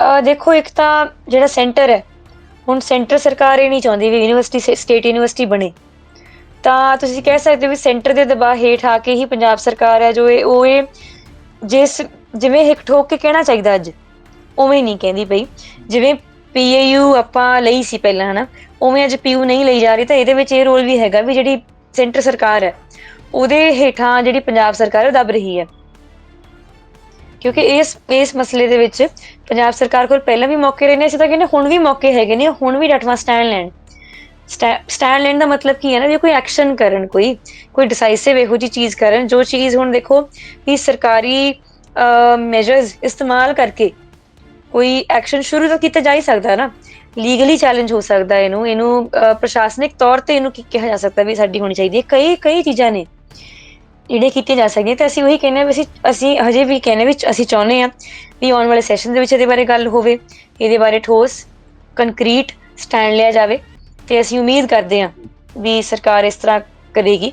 ਅ, ਦੇਖੋ ਇੱਕ ਤਾਂ ਜਿਹੜਾ ਸੈਂਟਰ ਹੈ ਹੁਣ ਸੈਂਟਰ ਸਰਕਾਰ ਇਹ ਨਹੀਂ ਚਾਹੁੰਦੀ ਵੀ ਯੂਨੀਵਰਸਿਟੀ ਸਟੇਟ ਯੂਨੀਵਰਸਿਟੀ ਬਣੇ। ਤਾਂ ਤੁਸੀਂ ਕਹਿ ਸਕਦੇ ਹੋ ਵੀ ਸੈਂਟਰ ਦੇ ਦਬਾਅ ਹੇਠ ਆ ਕੇ ਹੀ ਪੰਜਾਬ ਸਰਕਾਰ ਹੈ ਜੋ ਇਹ ਉਹ ਇਹ ਜਿਸ ਜਿਵੇਂ ਹਿੱਕ ਠੋਕ ਕੇ ਕਹਿਣਾ ਚਾਹੀਦਾ ਅੱਜ ਉਵੇਂ ਨਹੀਂ ਕਹਿੰਦੀ ਪਈ। ਜਿਵੇਂ ਪੀਏਯੂ ਆਪਾਂ ਲਈ ਸੀ ਪਹਿਲਾਂ ਹਨਾ ਉਵੇਂ ਅੱਜ ਪੀਯੂ ਨਹੀਂ ਲਈ ਜਾ ਰਹੀ ਤਾਂ ਇਹਦੇ ਵਿੱਚ ਇਹ ਰੋਲ ਵੀ ਹੈਗਾ ਵੀ ਜਿਹੜੀ ਸੈਂਟਰ ਸਰਕਾਰ ਹੈ ਉਹਦੇ ਹੇਠਾਂ ਜਿਹੜੀ ਪੰਜਾਬ ਸਰਕਾਰ ਹੈ ਉਹ ਦਬ ਰਹੀ ਹੈ। ਕਿਉਂਕਿ ਇਸ ਇਸ ਮਸਲੇ ਦੇ ਵਿੱਚ ਪੰਜਾਬ ਸਰਕਾਰ ਕੋਲ ਪਹਿਲਾਂ ਵੀ ਮੌਕੇ ਰਹੇ ਨੇ, ਅਸੀਂ ਤਾਂ ਕਹਿੰਦੇ ਹੁਣ ਵੀ ਮੌਕੇ ਹੈਗੇ ਨੇ, ਹੁਣ ਵੀ ਡਟਵਾ ਸਟੈਂਡ ਲੈਣ। ਸਟੈਂਡ ਲੈਣ ਦਾ ਮਤਲਬ ਕੀ ਹੈ ਨਾ ਵੀ ਕੋਈ ਐਕਸ਼ਨ ਕਰਨ ਕੋਈ ਕੋਈ ਡਿਸਾਈਸਿਵ ਇਹੋ ਜੀ ਚੀਜ਼ ਕਰਨ, ਜੋ ਚੀਜ਼ ਹੁਣ ਦੇਖੋ ਵੀ ਸਰਕਾਰੀ ਮੈਜਰਸ ਇਸਤੇਮਾਲ ਕਰਕੇ ਕੋਈ ਐਕਸ਼ਨ ਸ਼ੁਰੂ ਤਾਂ ਕੀਤਾ ਜਾ ਹੀ ਸਕਦਾ ਨਾ ਲੀਗਲੀ ਚੈਲੰਜ ਹੋ ਸਕਦਾ ਇਹਨੂੰ ਇਹਨੂੰ ਪ੍ਰਸ਼ਾਸਨਿਕ ਤੌਰ ਤੇ ਇਹਨੂੰ ਕੀ ਕਿਹਾ ਜਾ ਸਕਦਾ ਵੀ ਸਾਡੀ ਹੋਣੀ ਚਾਹੀਦੀ ਹੈ। ਕਈ ਕਈ ਚੀਜ਼ਾਂ ਨੇ ਜਿਹੜੇ ਕੀਤੀਆਂ ਜਾ ਸਕਦੀਆਂ ਤੇ ਅਸੀਂ ਉਹੀ ਕਹਿੰਦੇ ਵੀ ਅਸੀਂ ਅਸੀਂ ਹਜੇ ਵੀ ਕਹਿੰਦੇ ਵਿੱਚ ਅਸੀਂ ਚਾਹੁੰਦੇ ਹਾਂ ਵੀ ਆਉਣ ਵਾਲੇ ਸੈਸ਼ਨ ਦੇ ਵਿੱਚ ਇਹਦੇ ਬਾਰੇ ਗੱਲ ਹੋਵੇ, ਇਹਦੇ ਬਾਰੇ ਠੋਸ ਕੰਕਰੀਟ ਸਟੈਂਡ ਲਿਆ ਜਾਵੇ ਤੇ ਅਸੀਂ ਉਮੀਦ ਕਰਦੇ ਹਾਂ ਵੀ ਸਰਕਾਰ ਇਸ ਤਰ੍ਹਾਂ ਕਰੇਗੀ।